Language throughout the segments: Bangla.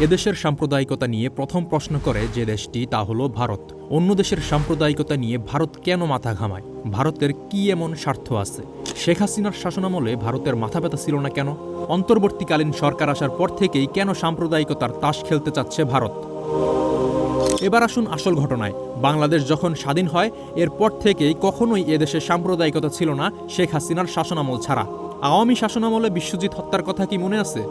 এদেশের সাম্প্রদায়িকতা নিয়ে প্রথম প্রশ্ন করে যে দেশটি, তা হলো ভারত। অন্য দেশের সাম্প্রদায়িকতা নিয়ে ভারত কেন মাথা ঘামায়? ভারতের কি এমন স্বার্থ আছে? শেখ হাসিনার শাসনামলে ভারতের মাথা ব্যথা ছিল না কেন? অন্তর্বর্তীকালীন সরকার আসার পর থেকেই কেন সাম্প্রদায়িকতার তাস খেলতে চাচ্ছে ভারত? এবার আসুন আসল ঘটনায়। বাংলাদেশ যখন স্বাধীন হয়, এরপর থেকেই কখনোই এদেশে সাম্প্রদায়িকতা ছিল না শেখ হাসিনার শাসনামল ছাড়া। আওয়ামী শাসনামলে বিশ্বজিৎ হত্যার কথা কি মনে আছে?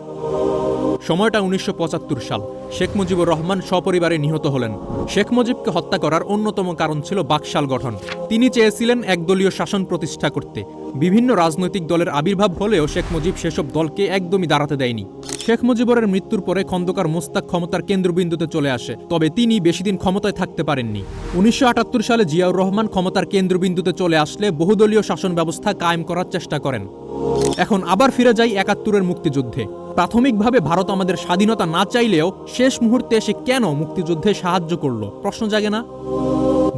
সময়টা উনিশশো পঁচাত্তর সাল। শেখ মুজিবুর রহমান সপরিবারে নিহত হলেন। শেখ মুজিবকে হত্যা করার অন্যতম কারণ ছিল বাকশাল গঠন। তিনি চেয়েছিলেন একদলীয় শাসন প্রতিষ্ঠা করতে। বিভিন্ন রাজনৈতিক দলের আবির্ভাব হলেও শেখ মুজিব সেসব দলকে একদমই দাঁড়াতে দেয়নি। শেখ মুজিবরের মৃত্যুর পরে খন্দকার মোস্তাক ক্ষমতার কেন্দ্রবিন্দুতে চলে আসে, তবে তিনি বেশি দিন ক্ষমতায় থাকতে পারেননি। উনিশশো আটাত্তর সালে জিয়াউর রহমান ক্ষমতার কেন্দ্রবিন্দুতে চলে আসলে বহুদলীয় শাসন ব্যবস্থা কায়েম করার চেষ্টা করেন। এখন আবার ফিরে যাই একাত্তরের মুক্তিযুদ্ধে। প্রাথমিকভাবে ভারত আমাদের স্বাধীনতা না চাইলেও শেষ মুহূর্তে এসে কেন মুক্তিযুদ্ধে সাহায্য করল? প্রশ্ন জাগে না?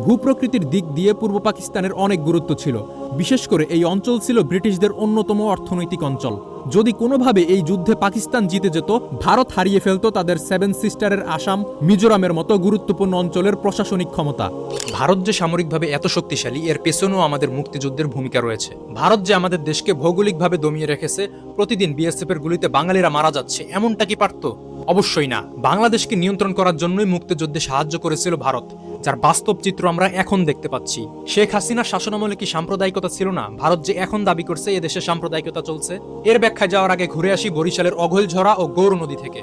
ভূপ্রকৃতির দিক দিয়ে পূর্ব পাকিস্তানের অনেক গুরুত্ব ছিল। বিশেষ করে এই অঞ্চল ছিল ব্রিটিশদের অন্যতম অর্থনৈতিক অঞ্চল। যদি কোনোভাবে এই যুদ্ধে পাকিস্তান জিতে যেত, ভারত হারিয়ে ফেলতো তাদের সেভেন সিস্টারের আসাম, মিজোরামের মতো গুরুত্বপূর্ণ অঞ্চলের প্রশাসনিক ক্ষমতা। ভারত যে সামরিকভাবে এত শক্তিশালী, এর পেছনেও আমাদের মুক্তিযুদ্ধের ভূমিকা রয়েছে। ভারত যে আমাদের দেশকে ভৌগোলিকভাবে দমিয়ে রেখেছে, প্রতিদিন বিএসএফ এর গুলিতে বাঙালিরা মারা যাচ্ছে, এমনটা কি পারত অবশ্যই না। বাংলাদেশকে নিয়ন্ত্রণ করার জন্যই মুক্তিযুদ্ধে সাহায্য করেছিল ভারত। যার বাস্তব চিত্র আমরা এখন দেখতে পাচ্ছি। শেখ হাসিনার শাসনামলে কি সাম্প্রদায়িকতা ছিল না? ভারত যে এখন দাবি করছে এদেশে সাম্প্রদায়িকতা চলছে। এর ব্যাখ্যায় যাওয়ার আগে ঘুরে আসি বরিশালের অঘৈলঝরা ও গৌর নদী থেকে।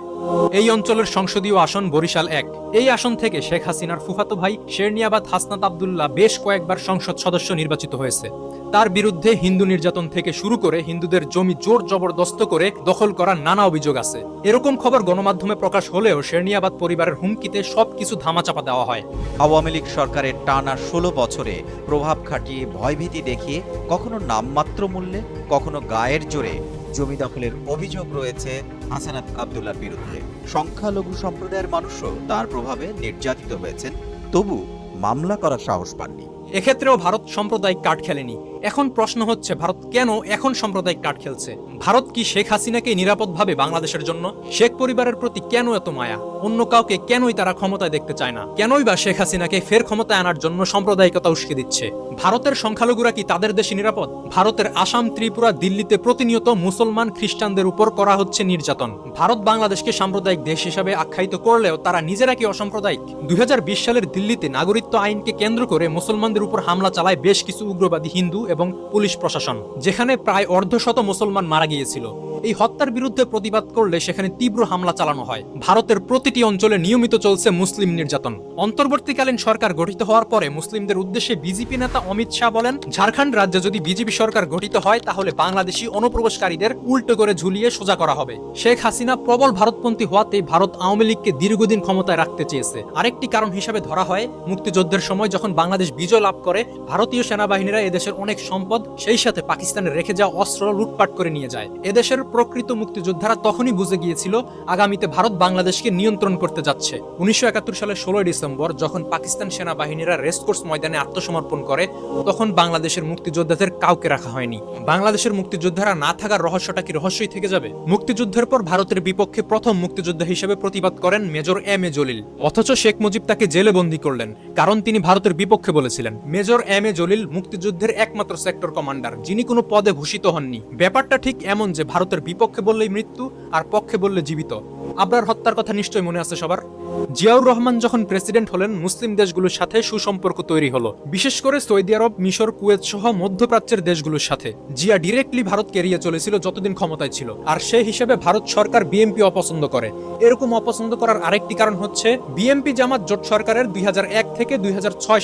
এই অঞ্চলের সংসদীয় আসন বরিশাল এক। এই আসন থেকে শেখ হাসিনার ফুফাতো ভাই শেরনিয়াবাদ হাসনাত আবদুল্লাহ বেশ কয়েকবার সংসদ সদস্য নির্বাচিত হয়েছে। তার বিরুদ্ধে হিন্দু নির্যাতন থেকে শুরু করে হিন্দুদের জমি জোর জবরদস্ত করে দখল করার নানা অভিযোগ আছে। এরকম খবর গণমাধ্যমে প্রকাশ হলেও শেরনিয়াবাদ পরিবারের হুমকিতে সবকিছু ধামাচাপা দেওয়া হয়। আওয়ামী লীগ সরকারের টানা ষোলো বছরে প্রভাব খাটিয়ে ভয়ভীতি দেখিয়ে কখনো নামমাত্র মূল্যে, কখনো গায়ের জোরে জমি দখলের অভিযোগ রয়েছে হাসানাত আবদুল্লার বিরুদ্ধে। সংখ্যালঘু সম্প্রদায়ের মানুষও তার প্রভাবে নির্যাতিত হয়েছেন, তবু মামলা করার সাহস পাননি। এক্ষেত্রেও ভারত সম্প্রদায় কাঠ খেলেনি। এখন প্রশ্ন হচ্ছে, ভারত কেন এখন সাম্প্রদায়িক কার্ড খেলছে? ভারত কি শেখ হাসিনাকে নিরাপদভাবে বাংলাদেশের জন্য? শেখ পরিবারের প্রতি কেন এত মায়া? অন্য কাউকে কেনই তারা ক্ষমতায় দেখতে চায় না? কেনই বা শেখ হাসিনাকে ফের ক্ষমতায় আনার জন্য সাম্প্রদায়িকতা উস্কে দিচ্ছে? ভারতের সংখ্যালঘুরা কি তাদের দেশে নিরাপদ? ভারতের আসাম, ত্রিপুরা, দিল্লিতে প্রতিনিয়ত মুসলমান খ্রিস্টানদের উপর করা হচ্ছে নির্যাতন। ভারত বাংলাদেশকে সাম্প্রদায়িক দেশ হিসাবে আখ্যায়িত করলেও তারা নিজেরা কি অসাম্প্রদায়িক? দুই হাজার বিশ সালের দিল্লিতে নাগরিকত্ব আইনকে কেন্দ্র করে মুসলমানদের উপর হামলা চালায় বেশ কিছু উগ্রবাদী হিন্দু এবং পুলিশ প্রশাসন যেখানে প্রায় অর্ধশত মুসলমান মারা গিয়েছিল। এই হত্যার বিরুদ্ধে প্রতিবাদ করলে সেখানে তীব্র হামলা চালানো হয়। ভারতের প্রতিটি অঞ্চলে নিয়মিত চলছে মুসলিম নির্যাতন। অন্তর্বর্তীকালীন সরকার গঠিত হওয়ার পরে মুসলিমদের উদ্দেশ্যে বিজেপি নেতা অমিত শাহ বলেন, ঝাড়খণ্ড রাজ্যে যদি বিজেপি সরকার গঠিত হয়, তাহলে বাংলাদেশি অনুপ্রবেশকারীদের উল্টো করে ঝুলিয়ে সোজা করা হবে। শেখ হাসিনা প্রবল ভারতপন্থী হওয়াতে ভারত আওয়ামী লীগকে দীর্ঘদিন ক্ষমতায় রাখতে চেয়েছে। আরেকটি কারণ হিসাবে ধরা হয়, মুক্তিযুদ্ধের সময় যখন বাংলাদেশ বিজয় লাভ করে, ভারতীয় সেনাবাহিনীরা এদেশের অনেক সম্পদ সেই সাথে পাকিস্তানে রেখে যাওয়া অস্ত্র লুটপাট করে নিয়ে যায়। এদেশের প্রকৃত মুক্তিযোদ্ধারা তখনই বুঝে গিয়েছিল আগামীতে ভারত বাংলাদেশকে নিয়ন্ত্রণ করতে যাচ্ছে। উনিশশো একাত্তর সালের ষোলোই ডিসেম্বর যখন পাকিস্তান সেনাবাহিনীরা রেসকোর্স ময়দানে আত্মসমর্পণ করে, তখন বাংলাদেশের মুক্তিযোদ্ধাদের কাউকে রাখা হয়নি। বাংলাদেশের মুক্তিযোদ্ধারা না থাকার রহস্যটা কি রহস্যই থেকে যাবে? মুক্তিযুদ্ধের পর ভারতের বিপক্ষে প্রথম মুক্তিযোদ্ধা হিসেবে প্রতিবাদ করেন মেজর এম এ জলিল। অথচ শেখ মুজিব তাকে জেলে বন্দী করলেন, কারণ তিনি ভারতের বিপক্ষে বলেছিলেন, মেজর এম এ জলিল মুক্তিযুদ্ধের একমাত্র সেক্টর কমান্ডার, যিনি কোনো পদে ভূষিত হননি। ব্যাপারটা ঠিক এমন যে ভারতের বিপক্ষে বললেই মৃত্যু আর পক্ষে বললে জীবিত। আবরার হত্যার কথা নিশ্চয়ই মনে আছে সবার? জিয়াউর রহমান যখন প্রেসিডেন্ট হলেন, মুসলিম দেশগুলোর সাথে সুসম্পর্ক তৈরি হলো। বিশেষ করে সৌদি আরব, মিশর, কুয়েত সহ মধ্যপ্রাচ্যের দেশগুলোর সাথে। জিয়া ডিরেক্টলি ভারতকে এড়িয়ে চলেছিল যতদিন ক্ষমতায় ছিল। আর সেই হিসেবে ভারত সরকার বিএমপি অপছন্দ করে। এরকম অপছন্দ করার আরেকটি কারণ হচ্ছে বিএমপি জামাত জোট সরকারের দুই হাজার এক থেকে দুই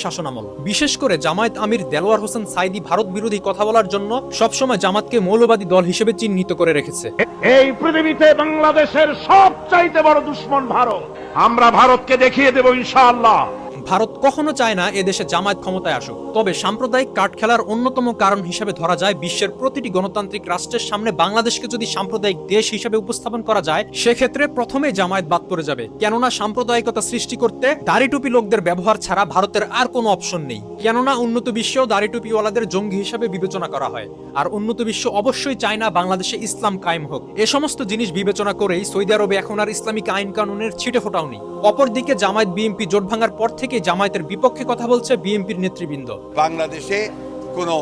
শাসনামল বিশেষ করে জামায়াত আমির দেলোয়ার হোসেন সাইদি ভারত বিরোধী কথা বলার জন্য সবসময় জামাতকে মৌলবাদী দল হিসেবে চিহ্নিত করে রেখেছে। এই পৃথিবীতে বাংলাদেশের সবচাইতে বড় দুশ্মন ভারত। আমরা ভারতকে দেখিয়ে দেব ইনশাআল্লাহ। ভারত কখনো চায় না এদেশে জামায়াত ক্ষমতায় আসুক। তবে সাম্প্রদায়িক কার্ড খেলার অন্যতম কারণ হিসেবে ধরা যায় বিশ্বের প্রতিটি গণতান্ত্রিক রাষ্ট্রের সামনে বাংলাদেশকে যদি সাম্প্রদায়িক দেশ হিসেবে উপস্থাপন করা যায়, সেক্ষেত্রে প্রথমে জামায়াত বাদ পড়ে যাবে। কেননা সাম্প্রদায়িকতা সৃষ্টি করতে দাড়ি টুপি লোকদের ব্যবহার ছাড়া ভারতের আর কোনো অপশন নেই। কেননা উন্নত বিশ্বেও দাড়ি টুপিওয়ালাদের জঙ্গি হিসেবে বিবেচনা করা হয়। আর উন্নত বিশ্ব অবশ্যই চায় না বাংলাদেশে ইসলাম কায়েম হোক। এ সমস্ত জিনিস বিবেচনা করেই সৌদি আরবে এখন আর ইসলামিক আইন কানুনের ছিটে ফোটাও নেই। অপরদিকে জামায়াত বিএনপি জোট ভাঙার পর থেকে জামায়াতের বিপক্ষে কথা বলছে বিএনপির নেতৃবৃন্দ। বাংলাদেশে কোনো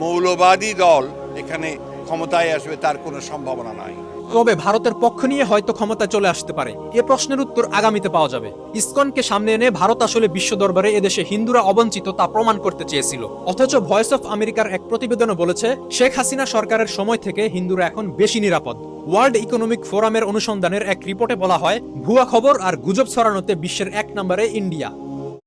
মৌলবাদী দল এখানে ক্ষমতায় আসবে তার কোনো সম্ভাবনা নাই। তবে ভারতের পক্ষ নিয়ে হয়তো ক্ষমতায় চলে আসতে পারে। এ প্রশ্নের উত্তর আগামীতে পাওয়া যাবে। ইসকনকে সামনে এনে ভারত আসলে বিশ্ব দরবারে এদেশে হিন্দুরা অবঞ্চিত তা প্রমাণ করতে চেয়েছিল। অথচ ভয়েস অফ আমেরিকার এক প্রতিবেদনে বলেছে শেখ হাসিনা সরকারের সময় থেকে হিন্দুরা এখন বেশি নিরাপদ। ওয়ার্ল্ড ইকোনমিক ফোরামের অনুসন্ধানের এক রিপোর্টে বলা হয় ভুয়া খবর আর গুজব ছড়ানোতে বিশ্বের এক নম্বরে ইন্ডিয়া।